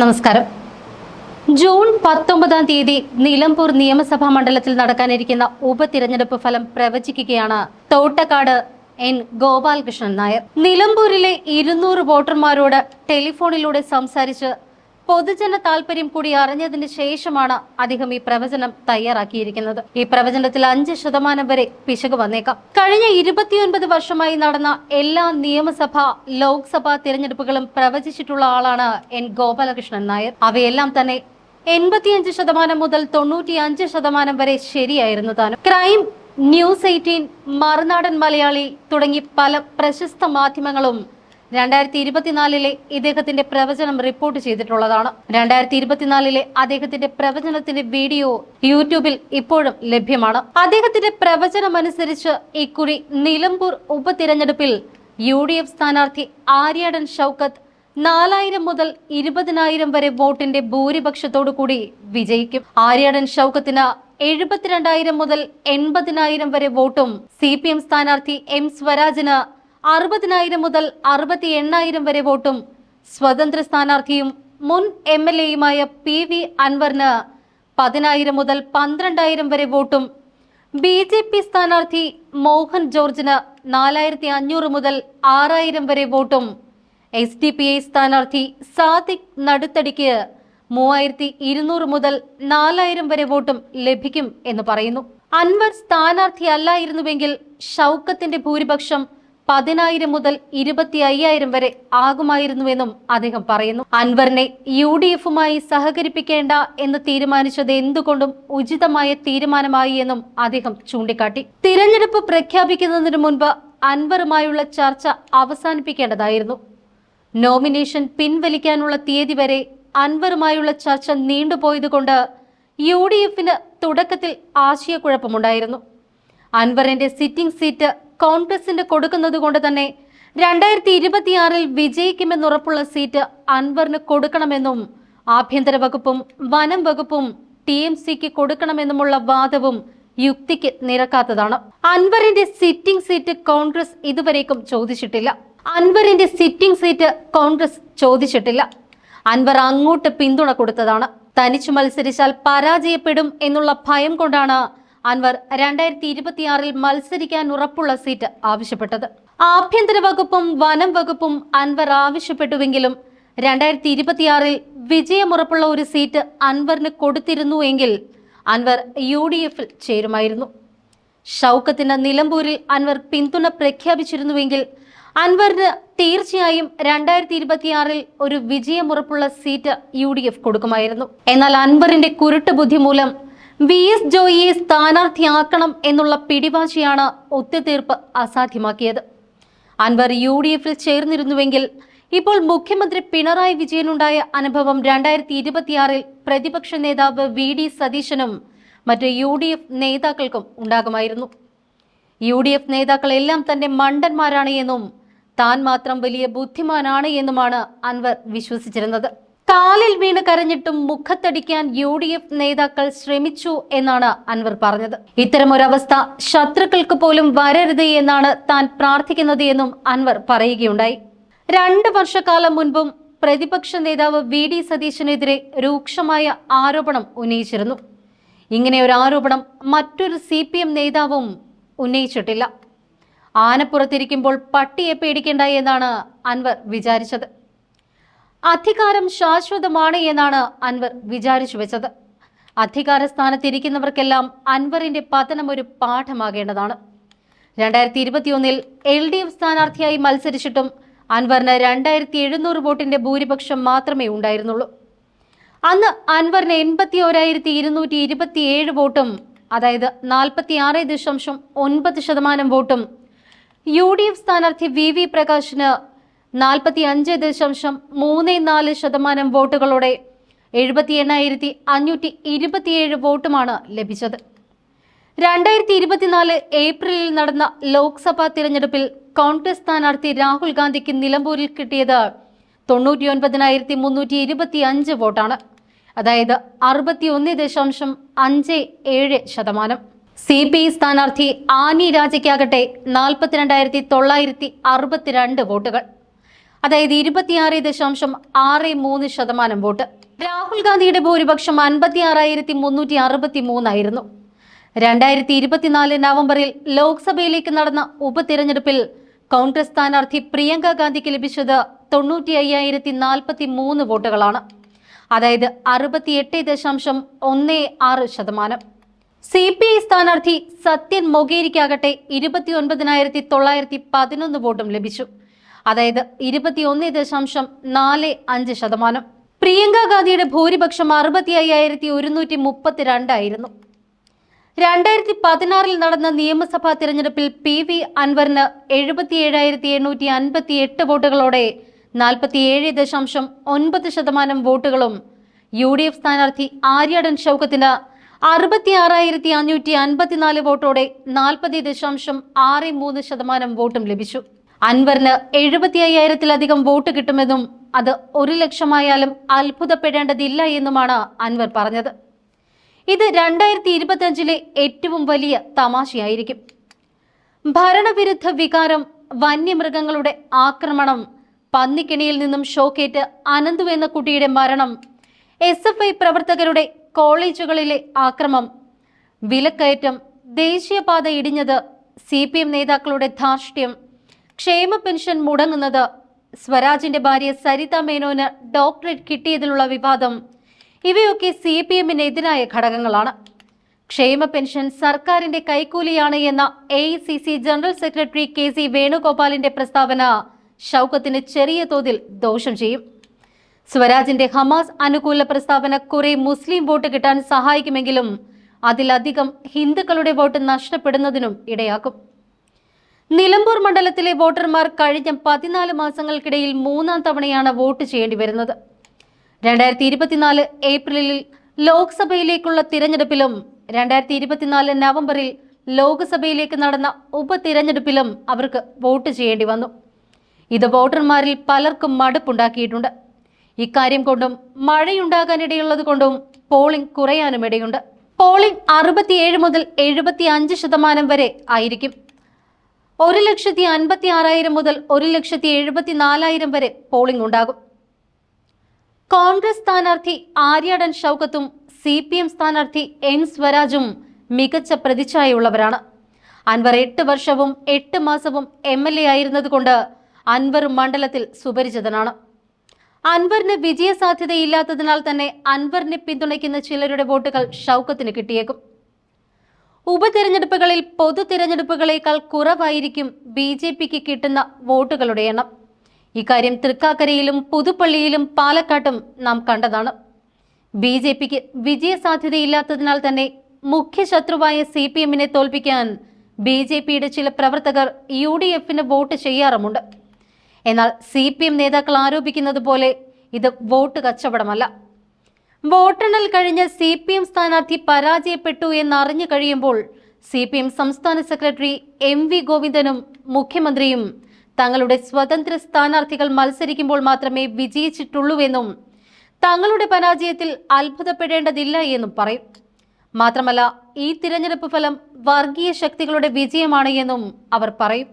നമസ്കാരം. ജൂൺ പത്തൊമ്പതാം തീയതി നിലമ്പൂർ നിയമസഭാ മണ്ഡലത്തിൽ നടക്കാനിരിക്കുന്ന ഉപതിരഞ്ഞെടുപ്പ് ഫലം പ്രവചിക്കുകയാണ് തോട്ടക്കാട് എൻ ഗോപാലകൃഷ്ണൻ നായർ. നിലമ്പൂരിലെ ഇരുന്നൂറ് വോട്ടർമാരോട് ടെലിഫോണിലൂടെ സംസാരിച്ച് പൊതുജന താല്പര്യം കൂടി അറിഞ്ഞതിന് ശേഷമാണ് അദ്ദേഹം ഈ പ്രവചനം തയ്യാറാക്കിയിരിക്കുന്നത്. ഈ പ്രവചനത്തിൽ അഞ്ച് ശതമാനം വരെ പിശക് വന്നേക്കാം. കഴിഞ്ഞ ഇരുപത്തിയൊൻപത് വർഷമായി നടന്ന എല്ലാ നിയമസഭാ ലോക്സഭാ തിരഞ്ഞെടുപ്പുകളും പ്രവചിച്ചിട്ടുള്ള ആളാണ് എൻ ഗോപാലകൃഷ്ണൻ നായർ. അവയെല്ലാം തന്നെ എൺപത്തിയഞ്ച് ശതമാനം മുതൽ തൊണ്ണൂറ്റിയഞ്ച് ശതമാനം വരെ ശരിയായിരുന്നു താനും. Crime news eighteen Marunadan Malayali തുടങ്ങി പല പ്രശസ്ത മാധ്യമങ്ങളും രണ്ടായിരത്തി ഇരുപത്തിനാലിലെ ഇദ്ദേഹത്തിന്റെ പ്രവചനം റിപ്പോർട്ട് ചെയ്തിട്ടുള്ളതാണ്. രണ്ടായിരത്തി ഇരുപത്തിനാലിലെ അദ്ദേഹത്തിന്റെ പ്രവചനത്തിന്റെ വീഡിയോ യൂട്യൂബിൽ ഇപ്പോഴും ലഭ്യമാണ്. അദ്ദേഹത്തിന്റെ പ്രവചനമനുസരിച്ച് ഇക്കുറി നിലമ്പൂർ ഉപതിരഞ്ഞെടുപ്പിൽ യു ഡി എഫ് സ്ഥാനാർത്ഥി ആര്യാടൻ ഷൗക്കത്ത് നാലായിരം മുതൽ ഇരുപതിനായിരം വരെ വോട്ടിന്റെ ഭൂരിപക്ഷത്തോടു കൂടി വിജയിക്കും. ആര്യാടൻ ഷൗക്കത്തിന് എഴുപത്തിരണ്ടായിരം മുതൽ എൺപതിനായിരം വരെ വോട്ടും സി പി എം സ്ഥാനാർത്ഥി എം സ്വരാജിന് അറുപതിനായിരം മുതൽ അറുപത്തി എണ്ണായിരം വരെ വോട്ടും സ്വതന്ത്ര സ്ഥാനാർത്ഥിയും മുൻ എം എൽ എയുമായ പി വി അൻവറിന് പതിനായിരം മുതൽ പന്ത്രണ്ടായിരം വരെ വോട്ടും ബി ജെ പി സ്ഥാനാർത്ഥി മോഹൻ ജോർജിന് നാലായിരത്തി അഞ്ഞൂറ് മുതൽ ആറായിരം വരെ വോട്ടും എസ് ഡി പി ഐ സ്ഥാനാർത്ഥി സാദിഖ് നടുത്തടിക്ക് മൂവായിരത്തി ഇരുന്നൂറ് മുതൽ നാലായിരം വരെ വോട്ടും ലഭിക്കും എന്ന് പറയുന്നു. അൻവർ സ്ഥാനാർത്ഥിയല്ലായിരുന്നുവെങ്കിൽ ഷൗക്കത്തിന്റെ ഭൂരിപക്ഷം പതിനായിരം മുതൽ ഇരുപത്തി അയ്യായിരം വരെ ആകുമായിരുന്നുവെന്നും അദ്ദേഹം പറയുന്നു. അൻവറിനെ യു ഡി എഫുമായി സഹകരിപ്പിക്കേണ്ട എന്ന് തീരുമാനിച്ചത് എന്തുകൊണ്ടും ഉചിതമായ തീരുമാനമായി എന്നും അദ്ദേഹം ചൂണ്ടിക്കാട്ടി. തിരഞ്ഞെടുപ്പ് പ്രഖ്യാപിക്കുന്നതിന് മുൻപ് അൻവറുമായുള്ള ചർച്ച അവസാനിപ്പിക്കേണ്ടതായിരുന്നു. നോമിനേഷൻ പിൻവലിക്കാനുള്ള തീയതി വരെ അൻവറുമായുള്ള ചർച്ച നീണ്ടുപോയതുകൊണ്ട് യു ഡി എഫിന് തുടക്കത്തിൽ ആശയക്കുഴപ്പമുണ്ടായിരുന്നു. അൻവറിന്റെ സിറ്റിംഗ് സീറ്റ് കോൺഗ്രസിന് കൊടുക്കുന്നത് കൊണ്ട് തന്നെ രണ്ടായിരത്തി ഇരുപത്തിയാറിൽ വിജയിക്കുമെന്നുറപ്പുള്ള സീറ്റ് അൻവറിന് കൊടുക്കണമെന്നും ആഭ്യന്തര വകുപ്പും വനം വകുപ്പും ടി എം സിക്ക് കൊടുക്കണമെന്നുമുള്ള വാദവും യുക്തിക്ക് നിരക്കാത്തതാണ്. അൻവറിന്റെ സിറ്റിംഗ് സീറ്റ് കോൺഗ്രസ് ഇതുവരേക്കും ചോദിച്ചിട്ടില്ല. അൻവറിന്റെ സിറ്റിംഗ് സീറ്റ് കോൺഗ്രസ് ചോദിച്ചിട്ടില്ല. അൻവർ അങ്ങോട്ട് പിന്തുണ കൊടുത്തതാണ്. തനിച്ചു മത്സരിച്ചാൽ പരാജയപ്പെടും എന്നുള്ള ഭയം കൊണ്ടാണ് അൻവർ രണ്ടായിരത്തി ഇരുപത്തിയാറിൽ മത്സരിക്കാൻ ഉറപ്പുള്ള സീറ്റ് ആവശ്യപ്പെട്ടത്. ആഭ്യന്തര വകുപ്പും വനം വകുപ്പും അൻവർ ആവശ്യപ്പെട്ടുവെങ്കിലും രണ്ടായിരത്തി ഇരുപത്തിയാറിൽ വിജയമുറപ്പുള്ള ഒരു സീറ്റ് അൻവറിന് കൊടുത്തിരുന്നു എങ്കിൽ അൻവർ യു ഡി എഫിൽ ചേരുമായിരുന്നു. ഷൗക്കത്തിന് നിലമ്പൂരിൽ അൻവർ പിന്തുണ പ്രഖ്യാപിച്ചിരുന്നുവെങ്കിൽ അൻവറിന് തീർച്ചയായും രണ്ടായിരത്തി ഇരുപത്തിയാറിൽ ഒരു വിജയമുറപ്പുള്ള സീറ്റ് യു ഡി എഫ് കൊടുക്കുമായിരുന്നു. എന്നാൽ അൻവറിന്റെ കുരുട്ട് ബുദ്ധി മൂലം വി എസ് ജോയിയെ സ്ഥാനാർത്ഥിയാക്കണം എന്നുള്ള പിടിവാശിയാണ് ഒത്തുതീർപ്പ് അസാധ്യമാക്കിയത്. അൻവർ യു ഡി എഫിൽ ചേർന്നിരുന്നുവെങ്കിൽ ഇപ്പോൾ മുഖ്യമന്ത്രി പിണറായി വിജയനുണ്ടായ അനുഭവം രണ്ടായിരത്തി ഇരുപത്തിയാറിൽ പ്രതിപക്ഷ നേതാവ് വി ഡി സതീശനും മറ്റ് യു ഡി എഫ് നേതാക്കൾക്കും ഉണ്ടാകുമായിരുന്നു. യു ഡി എഫ് നേതാക്കളെല്ലാം തന്റെ മണ്ടന്മാരാണ് എന്നും താൻ മാത്രം വലിയ ബുദ്ധിമാനാണ് എന്നുമാണ് അൻവർ വിശ്വസിച്ചിരുന്നത്. കാലിൽ വീണ് കരഞ്ഞിട്ടും മുഖത്തടിക്കാൻ യു ഡി എഫ് നേതാക്കൾ ശ്രമിച്ചു എന്നാണ് അൻവർ പറഞ്ഞത്. ഇത്തരമൊരവസ്ഥ ശത്രുക്കൾക്ക് പോലും വരരുത് എന്നാണ് താൻ പ്രാർത്ഥിക്കുന്നത് എന്നും അൻവർ പറയുകയുണ്ടായി. രണ്ട് വർഷക്കാലം മുൻപും പ്രതിപക്ഷ നേതാവ് വി ഡി സതീശനെതിരെ രൂക്ഷമായ ആരോപണം ഉന്നയിച്ചിരുന്നു. ഇങ്ങനെ ഒരു ആരോപണം മറ്റൊരു സി പി എം നേതാവും ഉന്നയിച്ചിട്ടില്ല. ആനപ്പുറത്തിരിക്കുമ്പോൾ പട്ടിയെ പേടിക്കേണ്ട എന്നാണ് അൻവർ വിചാരിച്ചത്. അധികാരം ശാശ്വതമാണ് എന്നാണ് അൻവർ വിചാരിച്ചു വെച്ചത്. അധികാര സ്ഥാനത്തിരിക്കുന്നവർക്കെല്ലാം അൻവറിന്റെ പതനം ഒരു പാഠമാകേണ്ടതാണ്. രണ്ടായിരത്തി ഇരുപത്തിയൊന്നിൽ എൽ ഡി എഫ് സ്ഥാനാർത്ഥിയായി മത്സരിച്ചിട്ടും അൻവറിന് രണ്ടായിരത്തി എഴുന്നൂറ് വോട്ടിന്റെ ഭൂരിപക്ഷം മാത്രമേ ഉണ്ടായിരുന്നുള്ളൂ. അന്ന് അൻവറിന് എൺപത്തി ഓരായിരത്തി ഇരുന്നൂറ്റി ഇരുപത്തിയേഴ് വോട്ടും അതായത് നാൽപ്പത്തി ആറ് ദശാംശം ഒൻപത് ശതമാനം വോട്ടും യു ഡി എഫ് സ്ഥാനാർത്ഥി വി വി പ്രകാശിന് നാൽപ്പത്തി അഞ്ച് ദശാംശം മൂന്ന് നാല് ശതമാനം വോട്ടുകളോടെ എഴുപത്തി എണ്ണായിരത്തി അഞ്ഞൂറ്റി ഇരുപത്തിയേഴ് വോട്ടുമാണ് ലഭിച്ചത്. രണ്ടായിരത്തി ഇരുപത്തിനാല് ഏപ്രിലിൽ നടന്ന ലോക്സഭാ തിരഞ്ഞെടുപ്പിൽ കോൺഗ്രസ് സ്ഥാനാർത്ഥി രാഹുൽ ഗാന്ധിക്ക് നിലമ്പൂരിൽ കിട്ടിയത് തൊണ്ണൂറ്റിയൊൻപതിനായിരത്തി മുന്നൂറ്റി ഇരുപത്തി അഞ്ച് വോട്ടാണ്. അതായത് അറുപത്തി ഒന്ന് ദശാംശം അഞ്ച് ഏഴ് ശതമാനം. സി പി ഐ സ്ഥാനാർത്ഥി ആനി രാജയ്ക്കാകട്ടെ നാൽപ്പത്തിരണ്ടായിരത്തി തൊള്ളായിരത്തി അറുപത്തിരണ്ട് വോട്ടുകൾ. അതായത് ഇരുപത്തിയാറ് ദശാംശം ആറ് മൂന്ന് ശതമാനം വോട്ട്. രാഹുൽ ഗാന്ധിയുടെ ഭൂരിപക്ഷം അൻപത്തി ആറായിരത്തി മുന്നൂറ്റി അറുപത്തി മൂന്നായിരുന്നു രണ്ടായിരത്തി ഇരുപത്തിനാല് നവംബറിൽ ലോക്സഭയിലേക്ക് നടന്ന ഉപതിരഞ്ഞെടുപ്പിൽ കോൺഗ്രസ് സ്ഥാനാർത്ഥി പ്രിയങ്ക ഗാന്ധിക്ക് ലഭിച്ചത് തൊണ്ണൂറ്റി അയ്യായിരത്തി നാൽപ്പത്തി മൂന്ന് വോട്ടുകളാണ്. അതായത് അറുപത്തിയെട്ട് ദശാംശം ഒന്ന് ആറ് ശതമാനം. സി പി ഐ സ്ഥാനാർത്ഥി സത്യൻ മൊഗേരിക്കാകട്ടെ ഇരുപത്തി ഒൻപതിനായിരത്തി തൊള്ളായിരത്തി പതിനൊന്ന് വോട്ടും ലഭിച്ചു. അതായത് ഇരുപത്തിയൊന്ന് ദശാംശം നാല് അഞ്ച് ശതമാനം. പ്രിയങ്ക ഗാന്ധിയുടെ ഭൂരിപക്ഷം അറുപത്തി അയ്യായിരത്തി ഒരുന്നൂറ്റി മുപ്പത്തിരണ്ടായിരുന്നു രണ്ടായിരത്തി പതിനാറിൽ നടന്ന നിയമസഭാ തിരഞ്ഞെടുപ്പിൽ പി വി അൻവറിന് എഴുപത്തി ഏഴായിരത്തി എണ്ണൂറ്റി അൻപത്തി എട്ട് വോട്ടുകളോടെ നാൽപ്പത്തിയേഴ് ദശാംശം ഒൻപത് ശതമാനം വോട്ടുകളും യു ഡി എഫ് സ്ഥാനാർത്ഥി ആര്യാടൻ ഷൗക്കത്തിന് അറുപത്തി ആറായിരത്തി അഞ്ഞൂറ്റി അൻപത്തിനാല് വോട്ടോടെ നാൽപ്പത് ദശാംശം ആറ് മൂന്ന് ശതമാനം വോട്ടും ലഭിച്ചു. അൻവറിന് എഴുപത്തി അയ്യായിരത്തിലധികം വോട്ട് കിട്ടുമെന്നും അത് ഒരു ലക്ഷമായാലും അത്ഭുതപ്പെടേണ്ടതില്ല എന്നുമാണ് അൻവർ പറഞ്ഞത്. ഇത് രണ്ടായിരത്തി ഇരുപത്തിയഞ്ചിലെ ഏറ്റവും വലിയ തമാശയായിരിക്കും. ഭരണവിരുദ്ധ വികാരം വന്യമൃഗങ്ങളുടെ ആക്രമണം പന്നിക്കിണിയിൽ നിന്നും ഷോക്കേറ്റ് അനന്തു എന്ന കുട്ടിയുടെ മരണം എസ് എഫ് ഐ പ്രവർത്തകരുടെ കോളേജുകളിലെ ആക്രമം വിലക്കയറ്റം ദേശീയപാത ഇടിഞ്ഞത് സി പി എം നേതാക്കളുടെ ധാർഷ്ട്യം ക്ഷേമ പെൻഷൻ മുടങ്ങുന്നത്. സ്വരാജിന്റെ ഭാര്യ സരിത മേനോന് ഡോക്ടറേറ്റ് കിട്ടിയതിലുള്ള വിവാദം. ഇവയൊക്കെ സി പി എമ്മിനെതിരായ ഘടകങ്ങളാണ്. ക്ഷേമ പെൻഷൻ സർക്കാരിന്റെ കൈക്കൂലിയാണ് എന്ന A C C general secretary K C വേണുഗോപാലിന്റെ പ്രസ്താവന ഷൗക്കത്തിന് ചെറിയ തോതിൽ ദോഷം ചെയ്യും. സ്വരാജിന്റെ ഹമാസ് അനുകൂല പ്രസ്താവന കുറെ മുസ്ലിം വോട്ട് കിട്ടാൻ സഹായിക്കുമെങ്കിലും അതിലധികം ഹിന്ദുക്കളുടെ വോട്ട് നഷ്ടപ്പെടുന്നതിനും ഇടയാക്കും. നിലമ്പൂർ മണ്ഡലത്തിലെ വോട്ടർമാർ കഴിഞ്ഞ പതിനാല് മാസങ്ങൾക്കിടയിൽ മൂന്നാം തവണയാണ് വോട്ട് ചെയ്യേണ്ടി വരുന്നത്. രണ്ടായിരത്തി ഇരുപത്തിനാല് ഏപ്രിലിൽ ലോക്സഭയിലേക്കുള്ള തിരഞ്ഞെടുപ്പിലും രണ്ടായിരത്തി ഇരുപത്തിനാല് നവംബറിൽ ലോക്സഭയിലേക്ക് നടന്ന ഉപതിരഞ്ഞെടുപ്പിലും അവർക്ക് വോട്ട് ചെയ്യേണ്ടി വന്നു. ഇത് വോട്ടർമാരിൽ പലർക്കും മടുപ്പുണ്ടാക്കിയിട്ടുണ്ട്. ഇക്കാര്യം കൊണ്ടും മഴയുണ്ടാകാനിടയുള്ളത് കൊണ്ടും പോളിംഗ് കുറയാനും ഇടയുണ്ട്. പോളിംഗ് അറുപത്തിയേഴ് മുതൽ എഴുപത്തി അഞ്ച് ശതമാനം വരെ ആയിരിക്കും. ഒരു ലക്ഷത്തി അൻപത്തി ആറായിരം മുതൽ ഒരു ലക്ഷത്തി എഴുപത്തി നാലായിരം വരെ പോളിംഗ് ഉണ്ടാകും. കോൺഗ്രസ് സ്ഥാനാർത്ഥി ആര്യാടൻ ഷൗക്കത്തും സി പി എം സ്ഥാനാർത്ഥി എൻ സ്വരാജും മികച്ച പ്രതിച്ഛായയുള്ളവരാണ്. അൻവർ എട്ട് വർഷവും എട്ട് മാസവും എം എൽ എ ആയിരുന്നതുകൊണ്ട് അൻവറും മണ്ഡലത്തിൽ സുപരിചിതനാണ്. അൻവറിന് വിജയസാധ്യതയില്ലാത്തതിനാൽ തന്നെ അൻവറിനെ പിന്തുണയ്ക്കുന്ന ചിലരുടെ വോട്ടുകൾ ഷൗക്കത്തിന് കിട്ടിയേക്കും. ഉപതെരഞ്ഞെടുപ്പുകളിൽ പൊതു തിരഞ്ഞെടുപ്പുകളേക്കാൾ കുറവായിരിക്കും ബി ജെ പിക്ക് കിട്ടുന്ന വോട്ടുകളുടെ എണ്ണം. ഇക്കാര്യം തൃക്കാക്കരയിലും പുതുപ്പള്ളിയിലും പാലക്കാട്ടും നാം കണ്ടതാണ്. ബി ജെ പിക്ക് വിജയസാധ്യതയില്ലാത്തതിനാൽ തന്നെ മുഖ്യ ശത്രുവായ സി പി എമ്മിനെ തോൽപ്പിക്കാൻ ബി ജെ പിയുടെ ചില പ്രവർത്തകർ യു ഡി എഫിന് വോട്ട് ചെയ്യാറുമുണ്ട്. എന്നാൽ സി പി എം നേതാക്കൾ ആരോപിക്കുന്നത് പോലെ ഇത് വോട്ട് കച്ചവടമല്ല. വോട്ടെണ്ണൽ കഴിഞ്ഞ് സി പി എം സ്ഥാനാർത്ഥി പരാജയപ്പെട്ടു എന്നറിഞ്ഞു കഴിയുമ്പോൾ സി പി എം സംസ്ഥാന സെക്രട്ടറി എം വി ഗോവിന്ദനും മുഖ്യമന്ത്രിയും തങ്ങളുടെ സ്വതന്ത്ര സ്ഥാനാർത്ഥികൾ മത്സരിക്കുമ്പോൾ മാത്രമേ വിജയിച്ചിട്ടുള്ളൂവെന്നും തങ്ങളുടെ പരാജയത്തിൽ അത്ഭുതപ്പെടേണ്ടതില്ല എന്നും പറയും. മാത്രമല്ല ഈ തിരഞ്ഞെടുപ്പ് ഫലം വർഗീയ ശക്തികളുടെ വിജയമാണ് എന്നും അവർ പറയും.